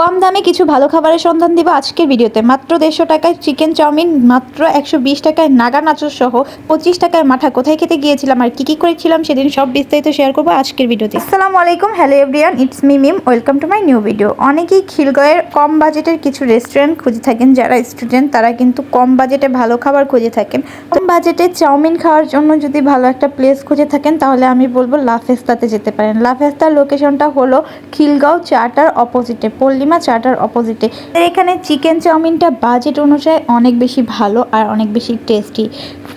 কম দামে কিছু ভালো খাবারের সন্ধান দিব আজকের ভিডিওতে। মাত্র দেড়শো টাকায় চিকেন চাউমিন, মাত্র একশো বিশ টাকায় নাগা নাচুর সহ পঁচিশ টাকায় মাঠা। কোথায় খেতে গিয়েছিলাম আর কী কী করেছিলাম সেদিন সব বিস্তারিত শেয়ার করব আজকের ভিডিওতে। আসসালামু আলাইকুম hello everyone it's me Mim welcome to my new video অনেকেই খিলগয়ের কম বাজেটের কিছু রেস্টুরেন্ট খুঁজে থাকেন। যারা স্টুডেন্ট তারা কিন্তু কম বাজেটে ভালো খাবার খুঁজে থাকেন। কম বাজেটে চাউমিন খাওয়ার জন্য যদি ভালো একটা প্লেস খুঁজে থাকেন, তাহলে আমি বলব লাফেস্তাতে যেতে পারেন। লাফেস্তার লোকেশনটা হলো খিলগাঁও চার্টার অপোজিটে পল্লিমা চাটার অপোজিটে এখানে চিকেন চাউমিনটা বাজেট অনুযায়ী অনেক বেশি ভালো আর অনেক বেশি টেস্টি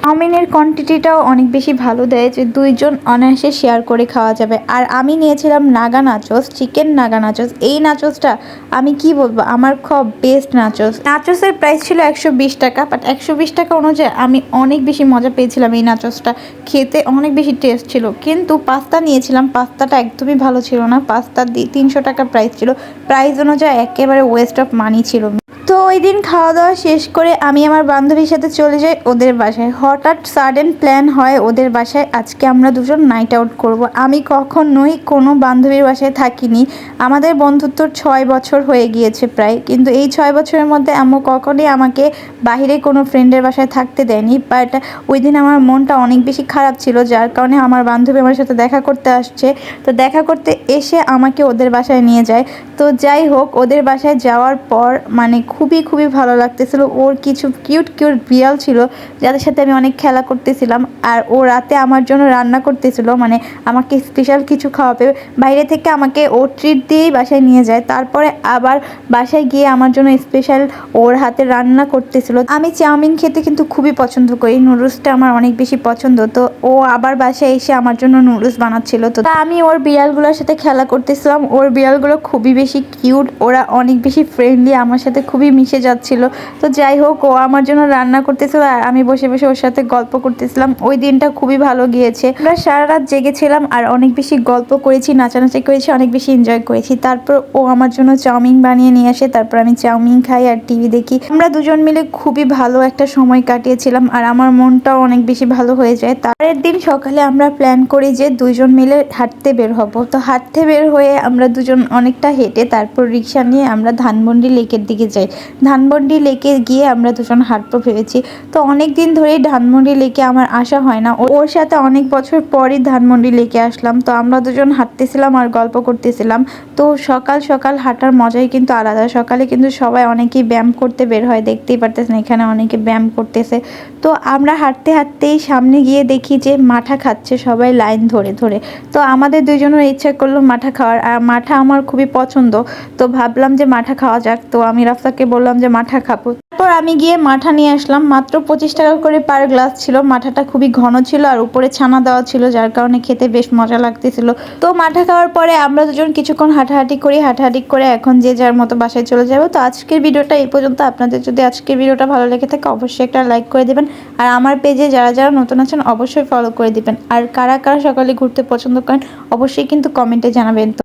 চাউমিনের কোয়ান্টিটিটাও অনেক বেশি ভালো দেয় যে দুইজন অনায়াসে শেয়ার করে খাওয়া যাবে। আর আমি নিয়েছিলাম Naga nachos chicken Naga nachos এই নাচোসটা আমি কি বলব? আমার খুব বেস্ট নাচোস নাচোসের প্রাইস ছিল একশো বিশ টাকা বাট একশো বিশ টাকা অনুযায়ী আমি অনেক বেশি মজা পেয়েছিলাম এই নাচোসটা খেতে অনেক বেশি টেস্ট ছিল। কিন্তু পাস্তা নিয়েছিলাম, পাস্তাটা একদমই ভালো ছিল না। পাস্তা তিনশো টাকা প্রাইস ছিল। প্রাইস অনুযায়ী একেবারে ওয়েস্ট অফ মানি ছিল। তো ওই দিন খাওয়া দাওয়া শেষ করে আমি আমার বান্ধবীর সাথে চলে যাই ওদের বাসায়। হঠাৎ সাডেন প্ল্যান হয় ওদের বাসায়, আজকে আমরা দুজন নাইট আউট করব। আমি কখনোই কোনো বান্ধবীর বাসায় থাকিনি। আমাদের বন্ধুত্ব ছয় বছর হয়ে গিয়েছে প্রায়। কিন্তু এই ছয় বছরের মধ্যে আম্মু কখনোই আমাকে বাইরে কোনো ফ্রেন্ডের বাসায় থাকতে দেয়নি। বাট ওই দিন আমার মনটা অনেক বেশি খারাপ ছিল, যার কারণে আমার বান্ধবী আমার সাথে দেখা করতে আসছে। তো দেখা করতে এসে আমাকে ওদের বাসায় নিয়ে যায়। তো যাই হোক, ওদের বাসায় যাওয়ার পর মানে খুবই খুবই ভালো লাগতেছিল। ওর কিছু কিউট কিউট বিড়াল ছিল, যাদের সাথে আমি অনেক খেলা করতেছিলাম। আর ও রাতে আমার জন্য রান্না করতেছিল মানে আমাকে স্পেশাল কিছু খাওয়াবে। বাইরে থেকে আমাকে ও ট্রিট দিয়েই বাসায় নিয়ে যায়। তারপরে আবার বাসায় গিয়ে আমার জন্য স্পেশাল ওর হাতে রান্না করতেছিল। আমি চাউমিন খেতে কিন্তু খুবই পছন্দ করি। নুডলসটা আমার অনেক বেশি পছন্দ। তো ও আবার বাসায় এসে আমার জন্য নুডলস বানাচ্ছিল। তো আমি ওর বিড়ালগুলোর সাথে খেলা করতেছিলাম। ওর বিড়ালগুলো খুবই বেশি কিউট ওরা অনেক বেশি ফ্রেন্ডলি আমার সাথে খুবই মিশে যাচ্ছিল। তো যাই হোক, ও আমার জন্য রান্না করতেছিল আর আমি বসে বসে ওর সাথে গল্প করতেছিলাম। ওই দিনটা খুবই ভালো গিয়েছে। আমরা সারা রাত জেগেছিলাম আর অনেক বেশি গল্প করেছি, নাচানাচি করেছি, অনেক বেশি এনজয় করেছি। তারপর ও আমার জন্য চাউমিন বানিয়ে নিয়ে আসে, তারপর আমি চাউমিন খাই আর টিভি দেখি। আমরা দুজন মিলে খুবই ভালো একটা সময় কাটিয়েছিলাম আর আমার মনটাও অনেক বেশি ভালো হয়ে যায়। তারের দিন সকালে আমরা প্ল্যান করি যে দুজন মিলে হাঁটতে বের হব। তো হাঁটতে বের হয়ে আমরা দুজন অনেকটা হেঁটে তারপর রিক্সা নিয়ে আমরা ধানমন্ডি লেকের দিকে যাই। ধানমন্ডি লেকে গিয়ে আমরা দুজন হাঁটবো ভেবেছি। তো অনেক দিন ধরেই ধানমন্ডি লেকে আমার আসা হয় না। ওর সাথে অনেক বছর পরই ধানমন্ডি লেকে আসলাম। তো আমরা দুজন হাঁটতেছিলাম আর গল্প করতেছিলাম। তো সকাল সকাল হাঁটার মজাই কিন্তু আলাদা। সকালে কিন্তু সবাই অনেকেই ব্যায়াম করতে বের হয়, দেখতেই পারতেছেন এখানে অনেকে ব্যায়াম করতেছে। তো আমরা হাঁটতে হাঁটতেই সামনে গিয়ে দেখি যে মাঠা খাচ্ছে সবাই লাইন ধরে ধরে। তো আমাদের দুজনের ইচ্ছা করল মাঠা খাওয়ার। আর মাঠা আমার খুবই পছন্দ। তো ভাবলাম যে মাঠা খাওয়া যাক। তো আমি রাফসাকে বললাম যে, মাঠা খাব। তারপর আমি গিয়ে মাঠা নিয়ে আসলাম। মাত্র পঁচিশ টাকা করে পার গ্লাস ছিল। মাঠাটা খুবই ঘন ছিল আর উপরে ছানা দেওয়া ছিল, যার কারণে খেতে বেশ মজা লাগতেছিল। তো মাঠা খাওয়ার পরে আমরা দুজন কিছুক্ষণ হাঁটাহাঁটি করি। হাঁটাহাঁটি করে এখন যে যার মতো বাসায় চলে যাব। তো আজকের ভিডিওটা এই পর্যন্ত। আপনাদের যদি আজকের ভিডিওটা ভালো লেগে থাকে, অবশ্যই একটা লাইক করে দেবেন। আর আমার পেজে যারা যারা নতুন আছেন, অবশ্যই ফলো করে দিবেন। আর কারা কারা সকালে ঘুরতে পছন্দ করেন, অবশ্যই কিন্তু কমেন্টে জানাবেন। তো